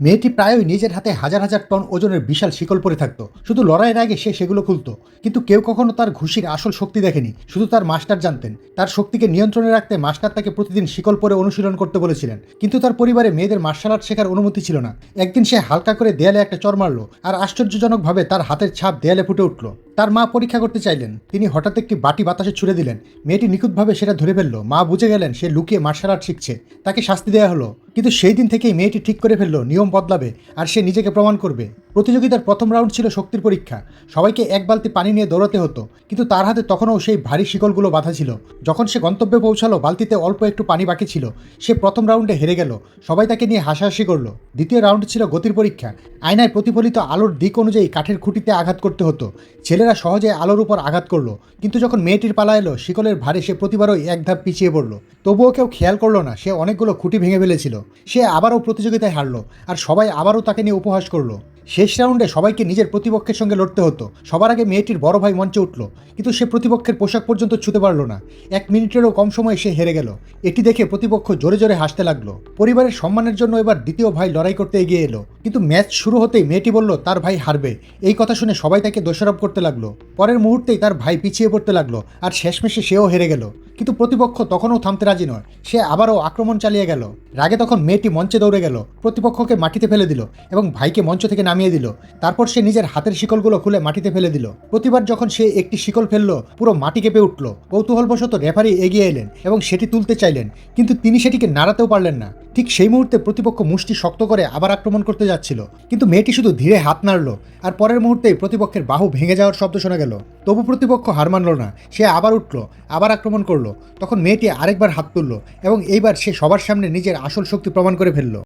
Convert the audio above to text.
মেয়েটি প্রায়ই নিজের হাতে হাজার হাজার টন ওজনের বিশাল শিকল পরে থাকতো। শুধু লড়াইয়ের আগে সে সেগুলো খুলত। কিন্তু কেউ কখনো তার ঘুষির আসল শক্তি দেখেনি। শুধু তার মাস্টার জানতেন। তার শক্তিকে নিয়ন্ত্রণে রাখতে মাস্টার তাকে প্রতিদিন শিকল পরে অনুশীলন করতে বলেছিলেন। কিন্তু তার পরিবারে মেয়েদের মার্শাল আর্ট শেখার অনুমতি ছিল না। একদিন সে হালকা করে দেয়ালে একটা চর মারল আর আশ্চর্যজনকভাবে তার হাতের ছাপ দেয়ালে ফুটে উঠল। তার মা পরীক্ষা করতে চাইলেন। তিনি হঠাৎ একটি বাটি বাতাসে ছুড়ে দিলেন। মেয়েটি নিখুঁতভাবে সেটা ধরে ফেলল। মা বুঝে গেলেন, সে লুকিয়ে মার্শাল আর্ট শিখছে। তাকে শাস্তি দেওয়া হলো। কিন্তু সেই দিন থেকেই মেয়েটি ঠিক করে ফেলল, নিয়ম বদলাবে, আর সে নিজেকে প্রমাণ করবে। প্রতিযোগিতার প্রথম রাউন্ড ছিল শক্তির পরীক্ষা। সবাইকে এক বালতি পানি নিয়ে দৌড়াতে হতো। কিন্তু তার হাতে তখনও সেই ভারী শিকলগুলো বাঁধা ছিল। যখন সে গন্তব্যে পৌঁছালো, বালতিতে অল্প একটু পানি বাকি ছিল। সে প্রথম রাউন্ডে হেরে গেল। সবাই তাকে নিয়ে হাসাহাসি করল। দ্বিতীয় রাউন্ড ছিল গতির পরীক্ষা। আয়নায় প্রতিফলিত আলোর দিক অনুযায়ী কাঠের খুঁটিতে আঘাত করতে হতো। ছেলেরা সহজে আলোর উপর আঘাত করল, কিন্তু যখন মেয়েটির পালা এলো, শিকলের ভারে সে প্রতিবারই এক ধাপ পিছিয়ে পড়ল। তবুও কেউ খেয়াল করল না, সে অনেকগুলো খুঁটি ভেঙে ফেলেছিল। সে আবারও প্রতিযোগিতায় হারলো, আর সবাই আবারও তাকে নিয়ে উপহাস করল। শেষ রাউন্ডে সবাইকে নিজের প্রতিপক্ষের সঙ্গে লড়তে হতো। সবার আগে মেয়েটির বড় ভাই মঞ্চে উঠল, কিন্তু সে প্রতিপক্ষের পোশাক পর্যন্ত ছুতে পারল না। এক মিনিটেরও কম সময়ে সে হেরে গেল। এটি দেখে প্রতিপক্ষ জোরে জোরে হাসতে লাগল। পরিবারের সম্মানের জন্য এবার দ্বিতীয় ভাই লড়াই করতে এগিয়ে এলো, কিন্তু ম্যাচ শুরু হতেই মেয়েটি বলল, তার ভাই হারবে। এই কথা শুনে সবাই তাকে দোষারোপ করতে লাগল। পরের মুহূর্তেই তার ভাই পিছিয়ে পড়তে লাগল, আর শেষমেশে সেও হেরে গেল। কিন্তু প্রতিপক্ষ তখনও থামতে রাজি নয়, সে আবারও আক্রমণ চালিয়ে গেল। রাগে তখন মেয়েটি মঞ্চে দৌড়ে গেল, প্রতিপক্ষকে মাটিতে ফেলে দিল এবং ভাইকে মঞ্চ থেকে নামিয়ে দিল। তারপর সে নিজের হাতের শিকলগুলো খুলে মাটিতে ফেলে দিল। প্রতিবার যখন সে একটি শিকল ফেলল, পুরো মাটি কেঁপে উঠল। কৌতূহলবশত রেফারি এগিয়ে এলেন এবং সেটি তুলতে চাইলেন, কিন্তু তিনি সেটিকে নাড়াতেও পারলেন না। ঠিক সেই মুহূর্তে প্রতিপক্ষ মুষ্টি শক্ত করে আবার আক্রমণ করতে যাচ্ছিল, কিন্তু মেয়েটি শুধু ধীরে হাত নাড়ল, আর পরের মুহূর্তেই প্রতিপক্ষের বাহু ভেঙে যাওয়ার শব্দ শোনা গেল। তবু প্রতিপক্ষ হার মানল না, সে আবার উঠল, আবার আক্রমণ করল। তখন মেয়েটি আরেকবার হাত তুলল এবং এইবার সে সবার সামনে নিজের আসল শক্তি প্রমাণ করে ফেলল।